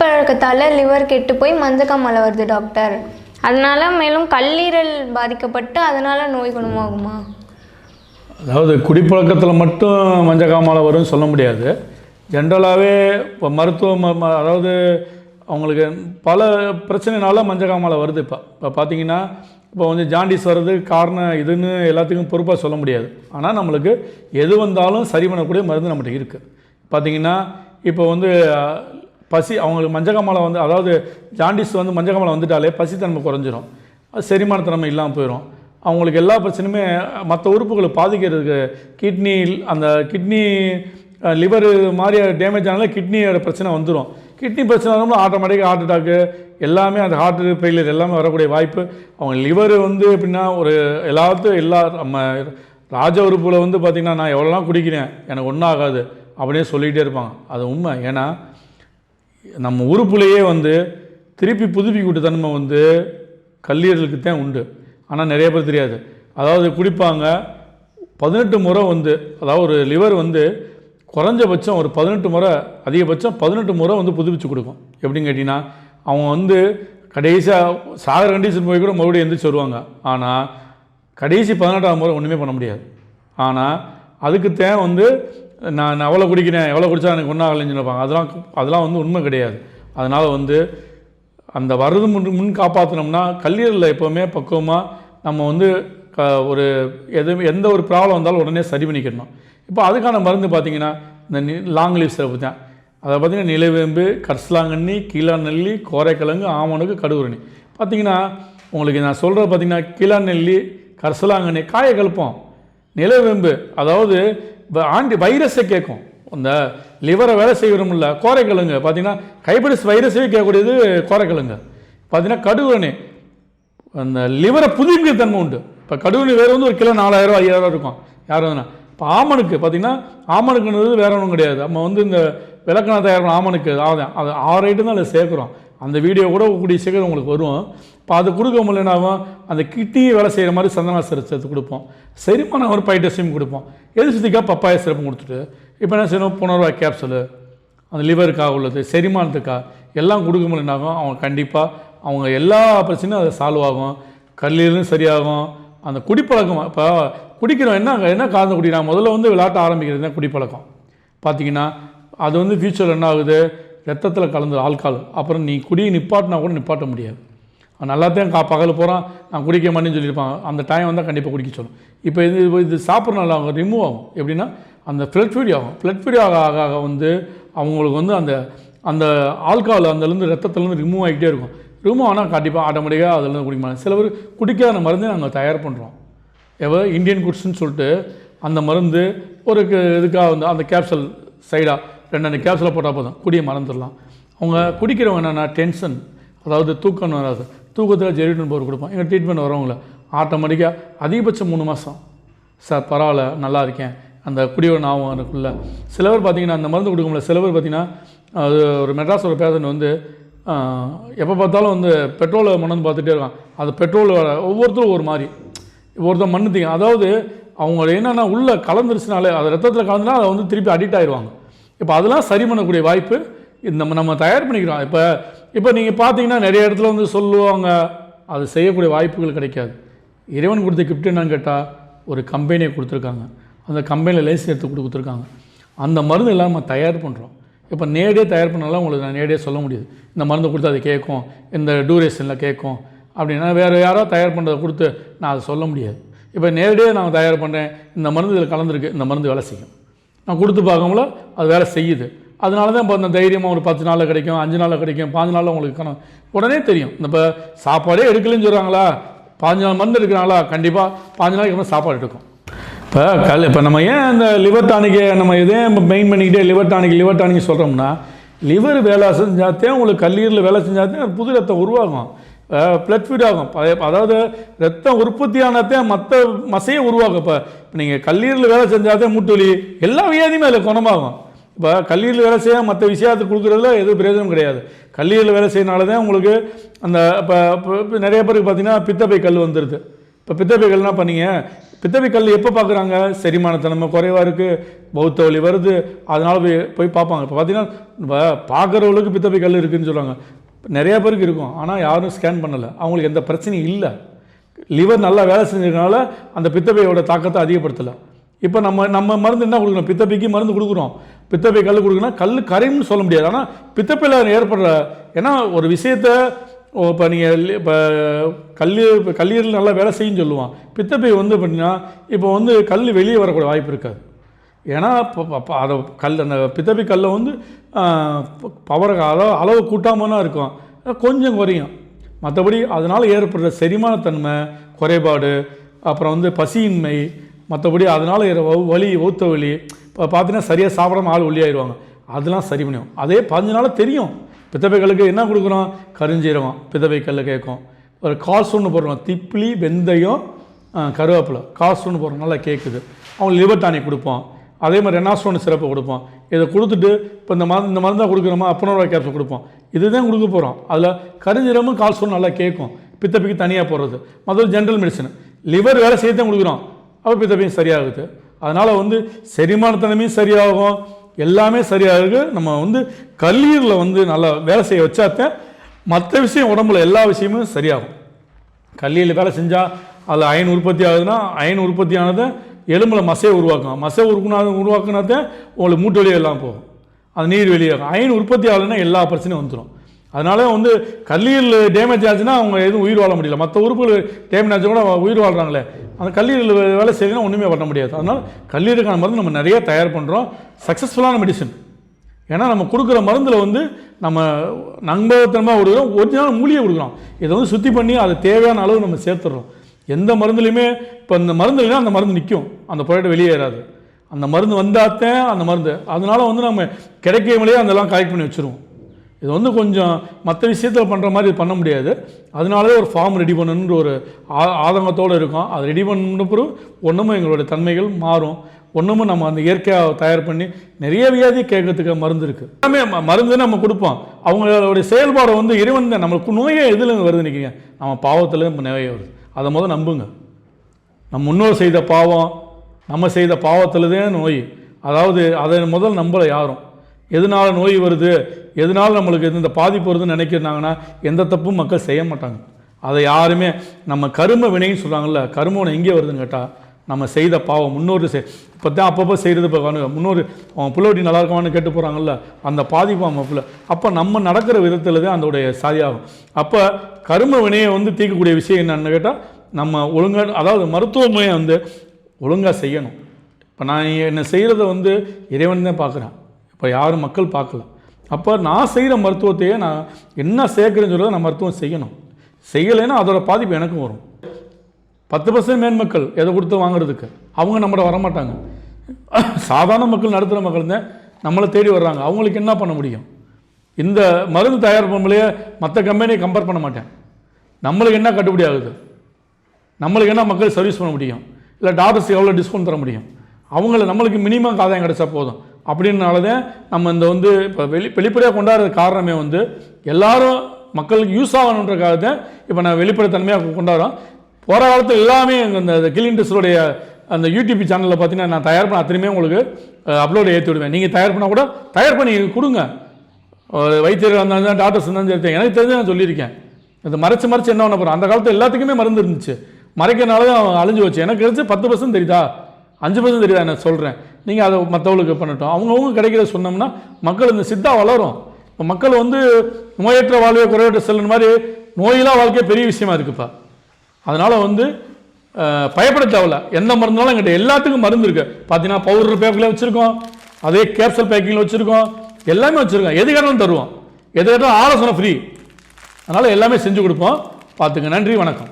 குடிப்பழக்கத்தால் liver கெட்டு போய் மஞ்சக்காமலை வருது டாக்டர் அதனால் மேலும் கல்லீரல் பாதிக்கப்பட்டு அதனால் நோய் குணமாகுமா? அதாவது குடிப்பழக்கத்தில் மட்டும் மஞ்சக்காமாலை வரும்னு சொல்ல முடியாது. ஜென்ரலாகவே இப்போ மருத்துவ ம- ம- அதாவது அவங்களுக்கு பல பிரச்சனைனால மஞ்சக்காமாலை வருது இப்போ. இப்போ பார்த்தீங்கன்னா இப்போ வந்து ஜாண்டிஸ் வர்றது காரணம் இதுன்னு எல்லாத்துக்கும் பொறுப்பாக சொல்ல முடியாது. ஆனால் நம்மளுக்கு எது வந்தாலும் சரி பண்ணக்கூடிய மருந்து நம்மகிட்ட இருக்குது பார்த்தீங்கன்னா இப்போ வந்து பசி அவங்களுக்கு மஞ்சக்காமாலை வந்து அதாவது ஜாண்டிஸ் வந்து மஞ்சக்காமாலை வந்துட்டாலே பசித்தன்மை குறைஞ்சிரும். செரிமானத்தன்மை இல்லாமல் போயிடும் அவங்களுக்கு எல்லா பிரச்சனையுமே மற்ற உறுப்புகளை பாதிக்கிறதுக்கு கிட்னி அந்த கிட்னி லிவர் மாதிரி டேமேஜ் ஆனாலே கிட்னியோட பிரச்சனை வந்துடும் கிட்னி பிரச்சனை வரும்போது ஆட்டோமேட்டிக்காக ஹார்ட் அட்டாக்கு எல்லாமே அந்த ஹார்ட் ஃபெயிலியர் எல்லாமே வரக்கூடிய வாய்ப்பு. அவங்க லிவர் வந்து எப்படின்னா ஒரு எல்லாத்தையும் எல்லா நம்ம ராஜ உறுப்பில் வந்து பார்த்திங்கன்னா நான் எவ்வளோலாம் குடிக்கிறேன் எனக்கு ஒன்றும் ஆகாது அப்படியே சொல்லிகிட்டே இருப்பாங்க. அது உண்மை. ஏன்னா நம்ம உறுப்புலையே வந்து திருப்பி புதுப்பிக்கூட்ட தன்மை வந்து கல்லீரலுக்கு தான் உண்டு. ஆனால் நிறைய பேர் தெரியாது. அதாவது குடிப்பாங்க. பதினெட்டு முறை வந்து அதாவது ஒரு லிவர் வந்து குறைஞ்சபட்சம் ஒரு பதினெட்டு முறை அதிகபட்சம் பதினெட்டு முறை வந்து புதுப்பிச்சு கொடுக்கும். எப்படின்னு கேட்டிங்கன்னா அவங்க வந்து கடைசியாக சாகர கண்டிஷன் போய் கூட மறுபடியும் எந்திரிச்சு வருவாங்க. ஆனால் கடைசி பதினெட்டாம் முறை ஒன்றுமே பண்ண முடியாது. ஆனால் அதுக்கு தேவை வந்து நான் எவ்வளோ குடிக்கிறேன் எவ்வளோ குடித்தா எனக்கு ஒன்றாகலைன்னு ஆகலைன்னு சொல்லுவாங்க அதெல்லாம் அதெல்லாம் வந்து உண்மை கிடையாது. அதனால் வந்து அந்த வர்றது முன் முன் காப்பாற்றினோம்னா கல்லீரலில் எப்போவுமே பக்குவமாக நம்ம வந்து க ஒரு எது எந்த ஒரு ப்ராப்ளம் வந்தாலும் உடனே சரி பண்ணிக்கணும் இப்போ அதுக்கான மருந்து பார்த்திங்கன்னா இந்த லாங் லீவ் சிறப்பு தான். அதை பார்த்தீங்கன்னா நிலவேம்பு கர்சலாங்கண்ணி கீழாநெல்லி கோரைக்கிழங்கு ஆமணுக்கு கடுகுரணி. பார்த்தீங்கன்னா உங்களுக்கு நான் சொல்கிறது பார்த்தீங்கன்னா கீழாநெல்லி கர்சலாங்கண்ணி காய கழுப்போம் நிலவேம்பு. அதாவது ஆண்டி வைரஸை கேட்கும். அந்த லிவரை வேலை செய்யணும்ல கோரைக்கிழங்கு. பார்த்தீங்கன்னா கைபிடிஸ் வைரஸே கேட்கக்கூடியது கோரைக்கிழங்கு. பார்த்தீங்கன்னா கடுகுரணி அந்த லிவரை புதுப்பிக்கிற தன்மை உண்டு. இப்போ கடுகுணி வேறு வந்து ஒரு கிலோ நாலாயிரம் ஐயாயிரம் இருக்கும். யார் வேணா. இப்போ ஆமணுக்கு பார்த்தீங்கன்னா ஆமணுக்குன்றது வேற ஒன்றும் கிடையாது. நம்ம வந்து இந்த விளக்கண தயாரிப்பு ஆமணுக்கு அதான் அது ஆறு ஐட்டம் தான் அதில் சேர்க்குறோம். அந்த வீடியோ கூட கூடிய சீக்கிரம் உங்களுக்கு வரும். இப்போ அது கொடுக்க முடியலனாவும் அந்த கிட்னியை வேலை செய்கிற மாதிரி சந்தனா சிரச்சத்து கொடுப்போம். செரிமான ஒரு பைட்டஸையும் கொடுப்போம். எது சுற்றிக்கா பப்பாய சிறப்பு கொடுத்துட்டு. இப்போ என்ன செய்யணும்? புனர்வா கேப்சூலு அந்த லிவருக்காக உள்ளது செரிமானத்துக்காக எல்லாம் கொடுக்க முடியலனாகும் அவங்க கண்டிப்பாக அவங்க எல்லா பிரச்சனையும் அது சால்வ் ஆகும். கல்லீரலும் சரியாகும். அந்த குடிப்பழக்கம் இப்போ குடிக்கிறோம். என்ன என்ன காரணம் குடிக்கிறான் முதல்ல வந்து விளையாட்ட ஆரம்பிக்கிறது தான் குடிப்பழக்கம். பார்த்தீங்கன்னா அது வந்து ஃபியூச்சரில் என்ன ஆகுது? ரத்தத்தில் கலந்து ஆல்கால் அப்புறம் நீ குடியை நிப்பாட்டினா கூட நிப்பாட்ட முடியாது. அவன் நல்லாத்தையும் கா பகல் போகிறான் நான் குடிக்க மாட்டேன்னு சொல்லியிருப்பான். அந்த டைம் வந்தால் கண்டிப்பாக குடிக்க சொல்லும். இப்போ இது இது சாப்பிட்றனால அவங்க ரிமூவ் ஆகும். எப்படின்னா அந்த ஃப்ளட் ஃபியூரி ஆகும். ஃப்ளட் ஃபியூரி ஆக ஆக ஆக வந்து அவங்களுக்கு வந்து அந்த அந்த ஆல்கால் அந்தலேருந்து ரத்தத்துலேருந்து ரிமூவ் ஆகிட்டே இருக்கும். ரிமூவ் ஆனால் கண்டிப்பாக ஆட்டோமேட்டிக்காக அதுலேருந்து குடிக்க மாட்டாங்க. சில பேர் குடிக்காத மருந்தே நாங்கள் தயார் பண்ணுறோம் எவ்வளோ இந்தியன் குட்ஸ்ன்னு சொல்லிட்டு அந்த மருந்து ஒரு இதுக்காக வந்து அந்த கேப்சல் சைடாக ரெண்டு ரெண்டு கேப்சலை போட்டால் போதும். குடியை மறந்துடலாம். அவங்க குடிக்கிறவங்க என்னென்னா டென்ஷன் அதாவது தூக்கம் வராது. தூக்கத்தில் ஜெரிட்டன் போர் கொடுப்போம். எங்கள் ட்ரீட்மெண்ட் வரவங்கள ஆட்டோமேட்டிக்காக அதிகபட்சம் மூணு மாதம் சார் பரவாயில்ல நல்லா இருக்கேன். அந்த குடியோட ஞாபகம் எனக்குள்ள சில பேர் பார்த்திங்கன்னா அந்த மருந்து கொடுக்க முடியல சில பேர் பார்த்தீங்கன்னா அது ஒரு மெட்ராஸ் ஒரு பேஷண்ட் வந்து எப்போ பார்த்தாலும் வந்து பெட்ரோலை மணந்து பார்த்துட்டே இருக்கான். அது பெட்ரோல் ஒவ்வொருத்தரும் ஒரு மாதிரி. ஒருத்தர் மண்ணு தீங்க அதாவது அவங்க என்னென்னா உள்ளே கலந்துருச்சுனாலே அது ரத்தத்தில் கலந்துனா அதை வந்து திருப்பி அடிக்ட் ஆயிடுவாங்க இப்போ அதெல்லாம் சரி பண்ணக்கூடிய வாய்ப்பு நம்ம நம்ம தயார் பண்ணிக்கிறோம். இப்போ இப்போ நீங்கள் பார்த்தீங்கன்னா நிறைய இடத்துல வந்து சொல்லுவாங்க அது செய்யக்கூடிய வாய்ப்புகள் கிடைக்காது. இறைவன் கொடுத்த கிஃப்ட் என்னன்னு கேட்டால் ஒரு கம்பெனியை கொடுத்துருக்காங்க. அந்த கம்பெனியில் லைசன்ஸ் எடுத்து கொடுத்துருக்காங்க. அந்த மருந்து எல்லாம் நம்ம தயார் பண்ணுறோம் இப்போ நேரடியாக தயார் பண்ணாலும் உங்களுக்கு நான் நேரடியாக சொல்ல முடியாது. இந்த மருந்து கொடுத்து அது கேட்கும். இந்த டூரேஷனில் கேட்கும். அப்படின்னா வேறு யாரோ தயார் பண்ணுறதை கொடுத்து நான் அதை சொல்ல முடியாது. இப்போ நேரடியாக நான் தயார் பண்ணுறேன் இந்த மருந்து இதில் கலந்துருக்கு. இந்த மருந்து வேலை செய்யும் நான் கொடுத்து பார்க்கும்போது அது வேலை செய்யுது. அதனால தான் இப்போ அந்த தைரியமாக ஒரு பத்து நாளில் கிடைக்கும் அஞ்சு நாளில் கிடைக்கும் பாஞ்சு நாளில் உங்களுக்கு கணக்கு உடனே தெரியும். இந்த இப்போ சாப்பாடே எடுக்கலைன்னு சொல்கிறாங்களா பாஞ்சு நாள் மருந்து எடுக்கிறாங்களா? கண்டிப்பாக பாஞ்சு நாளைக்கு அப்புறம் சாப்பாடு எடுக்கும். இப்போ கல் இப்போ நம்ம ஏன் இந்த லிவர் டானிக்கை நம்ம இதே மெயின் பண்ணிக்கிட்டே லிவர் டானிக் லிவர் டானிக் சொல்கிறோம்னா லிவர் வேலை செஞ்சாத்தே உங்களுக்கு கல்லீரலில் வேலை செஞ்சாத்தே புது ரத்தம் உருவாகும். பிளட் ஃபீட் ஆகும். அதாவது ரத்தம் உற்பத்தியானதே மற்ற மசையை உருவாகும் இப்போ இப்போ நீங்கள் கல்லீரில் வேலை செஞ்சாதே மூட்டு வலி எல்லா வியாதியுமே அதில் குணமாகும். இப்போ கல்லீரல் வேலை செய்ய மற்ற விஷயத்தை கொடுக்குறதுல எதுவும் பிரயோஜனம் கிடையாது. கல்லீரல் வேலை செய்யனால தான் உங்களுக்கு அந்த இப்போ இப்போ- நிறைய பேருக்கு பார்த்தீங்கன்னா பித்தப்பை கல் வந்துடுது இப்போ பித்தப்பை கல் என்ன பண்ணீங்க? பித்தப்பை கல் எப்போ பார்க்குறாங்க செரிமானத்தன்மை குறைவாக இருக்குது பௌத்த வலி வருது அதனால் போய் போய் பார்ப்பாங்க. இப்போ பார்த்தீங்கன்னா பார்க்குறவங்களுக்கு பித்தப்பை கல் இருக்குதுன்னு சொல்லுவாங்க நிறையா பேருக்கு இருக்கும். ஆனால் யாரும் ஸ்கேன் பண்ணலை. அவங்களுக்கு எந்த பிரச்சனையும் இல்லை. லிவர் நல்லா வேலை செஞ்சதுனால அந்த பித்தப்பையோட தாக்கத்தை அதிகப்படுத்தலை. இப்போ நம்ம நம்ம மருந்து என்ன கொடுக்குறோம் பித்தப்பைக்கு மருந்து கொடுக்குறோம். பித்தப்பை கல் கொடுக்குன்னா கல் கரையும்னு சொல்ல முடியாது. ஆனால் பித்தப்பையில் ஏற்படுற ஏன்னா ஒரு விஷயத்த இப்போ நீங்கள் இப்போ கல்லு இப்போ கல்லீரல் நல்லா வேலை செய்யும் சொல்லுவான். பித்தப்பை வந்து பார்த்தீங்கன்னா இப்போ வந்து கல் வெளியே வரக்கூடிய வாய்ப்பு இருக்காது. ஏன்னா இப்போ அதை கல் அந்த பித்தப்பை கல்லை வந்து பவர் அளவு அளவு கூட்டாமல் இருக்கும். கொஞ்சம் குறையும். மற்றபடி அதனால் ஏற்படுற செரிமானத்தன்மை குறைபாடு அப்புறம் வந்து பசியின்மை மற்றபடி அதனால் வலி ஊத்த வலி இப்போ பார்த்தீங்கன்னா சரியாக சாப்பிடாம ஆள் ஒல்லியாயிருவாங்க அதெல்லாம் சரி பண்ணிடும். அதே பதினஞ்சு நாள் தெரியும். பித்தப்பைகளுக்கு என்ன கொடுக்குறோம்? கருஞ்சீரகம் பித்தப்பை கல்லு கேட்கும். ஒரு காசு ஒன்று போடுறோம். திப்ளி வெந்தயம் கருவேப்பிலை. காசு ஒன்று போடுறோம். நல்லா கேட்குது அவங்க லிவர் டானிக் கொடுப்போம். அதே மாதிரி ரெனாஸ்டோன் சிறப்பு கொடுப்போம் இதை கொடுத்துட்டு இப்போ இந்த மருந்து இந்த மருந்தாக கொடுக்குறோமா அப்பனோரா கேப்சூல் கொடுப்போம் இதுதான் கொடுக்க போகிறோம் அதில் கருஞ்சீரமும் கால்சோன் நல்லா கேட்கும். பித்தப்பைக்கு தனியாக போடுறது. முதல்ல ஜென்ரல் மெடிசன் லிவர் வேலை செய்ய தான் கொடுக்குறோம் அப்போ பித்தப்பையும் சரியாகுது. அதனால் வந்து செரிமானத்தனமையும் சரியாகும். எல்லாமே சரியாகுது நம்ம வந்து கல்லீரலில் வந்து நல்லா வேலை செய்ய வச்சாத்தான் மற்ற விஷயம் உடம்புல எல்லா விஷயமும் சரியாகும். கல்லீரல் வேலை செஞ்சால் அதில் அயன் உற்பத்தி ஆகுதுன்னா அயன் உற்பத்தி ஆனதை எலும்பில் மசையை உருவாக்கும் மசை உருக்குனா தான் உங்களுக்கு மூட்டு வலி எல்லாம் போகும். அது நீர் வெளியாகும். அயன் உற்பத்தி ஆகலைன்னா எல்லா பிரச்சனையும் வந்துடும் அதனால வந்து கல்லீரல் டேமேஜ் ஆச்சுன்னா அவங்க எதுவும் உயிர் வாழ முடியல. மற்ற உறுப்புகள் டேமேஜ் ஆச்சு கூட உயிர் வாழ்கிறாங்களே அந்த கல்லீரல் வேலை செய்யணும் ஒன்றுமே பண்ண முடியாது. அதனால் கல்லீரலுக்கான மருந்து நம்ம நிறைய தயார் பண்ணுறோம் சக்ஸஸ்ஃபுல்லான மெடிசன் ஏன்னா நம்ம கொடுக்குற மருந்தில் வந்து நம்ம நம்பகத்தனமாக கொடுக்குறோம் ஒரிஜினல் மூலியை கொடுக்குறோம். இதை வந்து சுத்தி பண்ணி அது தேவையான அளவு நம்ம சேர்த்துடுறோம். எந்த மருந்துலையுமே இப்போ இந்த மருந்து இல்லைன்னா அந்த மருந்து நிற்கும் அந்த ப்ராடக்ட் வெளியேறாது அந்த மருந்து வந்தாத்தான் அந்த மருந்து. அதனால வந்து நம்ம கிடைக்கையிலேயே அதெல்லாம் கலெக்ட் பண்ணி வச்சுருவோம். இது வந்து கொஞ்சம் மற்ற விஷயத்தில் பண்ணுற மாதிரி பண்ண முடியாது. அதனாலே ஒரு ஃபார்ம் ரெடி பண்ணணுன்ற ஒரு ஆ- ஆதங்கத்தோடு இருக்கும். அது ரெடி பண்ண பிறகு ஒன்றுமும் எங்களுடைய தன்மைகள் மாறும். ஒன்றுமும் நம்ம அந்த இயற்கையாக தயார் பண்ணி நிறைய வியாதி கேட்கறதுக்கு மருந்து இருக்குது எல்லாமே மருந்து நம்ம கொடுப்போம். அவங்களுடைய செயல்பாடு வந்து இறைவன் தான். நம்மளுக்கு நோயே எதில் வருது நிற்கிறீங்க நம்ம பாவத்தில் நம்ம நிறைய வருது. அதை முதல் நம்புங்க. நம் முன்னோர் செய்த பாவம் நம்ம செய்த பாவத்தில்தே நோய். அதாவது அதை முதல் நம்பலை யாரும். எதனால நோய் வருது எதனால் நம்மளுக்கு இந்த பாதிப்பு வருதுன்னு நினைக்கிறாங்கன்னா எந்த தப்பும் மக்கள் செய்ய மாட்டாங்க. அதை யாருமே நம்ம கரும வினைன்னு சொல்கிறாங்கல்ல கரும எங்கே வருதுன்னு கேட்டால் நம்ம செய்த பாவம் முன்னோர் செய் இப்போ தான் அப்பப்போ செய்கிறது இப்போ காணு முன்னோர் அவன் புள்ளோட்டி நல்லா இருக்கான்னு கேட்டு போகிறாங்கல்ல அந்த பாதிப்பு அவன் பிள்ளை. அப்போ நம்ம நடக்கிற விதத்தில் தான் அதோடைய சாதியாகும். அப்போ கரும வினையை வந்து தீர்க்கக்கூடிய விஷயம் என்னென்னு கேட்டால் நம்ம ஒழுங்காக அதாவது மருத்துவமனையை வந்து ஒழுங்காக செய்யணும். இப்போ நான் என்னை செய்கிறத வந்து இறைவன் தான் பார்க்குறேன் இப்போ யாரும் மக்கள் பார்க்கல அப்போ நான் செய்கிற மருத்துவத்தையே நான் என்ன சேர்க்குறேன்னு சொல்கிறத நான் மருத்துவம் செய்யணும். செய்யலைன்னா அதோடய பாதிப்பு எனக்கும் வரும். பத்து பர்சன்ட் மேன்மக்கள் எதை கொடுத்து வாங்குறதுக்கு? அவங்க நம்மளை வரமாட்டாங்க. சாதாரண மக்கள் நடுத்தர மக்கள் தான் நம்மளை தேடி வர்றாங்க. அவங்களுக்கு என்ன பண்ண முடியும்? இந்த மருந்து தயார் பண்ணும்போதே மற்ற கம்பெனியை கம்பேர் பண்ண மாட்டேன். நம்மளுக்கு என்ன கட்டுப்படி ஆகுது? நம்மளுக்கு என்ன மக்கள் சர்வீஸ் பண்ண முடியும்? இல்லை டாக்டர்ஸ் எவ்வளோ டிஸ்கவுண்ட் தர முடியும்? அவங்கள நம்மளுக்கு மினிமம் ஆதாயம் கிடைச்சா போதும். அப்படின்னால தான் நம்ம இந்த வந்து இப்போ வெளி வெளிப்படையாக கொண்டாடுற காரணமே வந்து எல்லாரும் மக்களுக்கு யூஸ் ஆகணுன்றக்காக தான் இப்போ நான் வெளிப்படைத்தன்மையாக கொண்டாடுறோம். போகிற காலத்தில் எல்லாமே அந்த இந்த கில் அந்த யூடியூப் சேனலில் பார்த்தீங்கன்னா நான் தயார் பண்ண அத்தனையுமே உங்களுக்கு அப்லோடு ஏற்றி விடுவேன். நீங்கள் தயார் பண்ணால் கூட தயார் பண்ணி கொடுங்க. வைத்தியர் வைத்தியர்கள் இருந்தாலும் டாக்டர்ஸ் இருந்தாலும் சரி எனக்கு தெரிஞ்சு நான் சொல்லியிருக்கேன். இது மறைச்சு மறைச்சு என்ன பண்ண போகிறோம் அந்த காலத்தில் எல்லாத்துக்குமே மருந்து இருந்துச்சு. மறைக்கிறனால தான் அவன் அழிஞ்சு வச்சு எனக்கு தெரிஞ்சு பத்து பர்சன்ட் தெரியுதா? அஞ்சு பர்சன்ட் தெரியுதா? நான் சொல்கிறேன் நீங்கள் அதை மற்றவங்களுக்கு பண்ணட்டும். அவங்கவுங்க கிடைக்கிறத சொன்னோம்னா மக்கள் இந்த சித்தா வளரும். இப்போ மக்கள் வந்து நோயற்ற வாழ்வே குறைவற்ற செல்லுன மாதிரி நோயில்லா வாழ்க்கையே பெரிய விஷயமா இருக்குப்பா. அதனால் வந்து பயப்பட தேவையில்ல. எந்த மருந்தாலும் எங்கிட்ட எல்லாத்துக்கும் மருந்து இருக்கு. பார்த்தீங்கன்னா பவுடர் பேக்கில் வச்சுருக்கோம். அதே கேப்சல் பேக்கிங்கில் வச்சுருக்கோம். எல்லாமே வச்சுருக்கோம். எது கேட்டாலும் தருவோம். எது கேட்டாலும் ஆலோசனை ஃப்ரீ அதனால் எல்லாமே செஞ்சு கொடுப்போம். பார்த்துங்க நன்றி. வணக்கம்.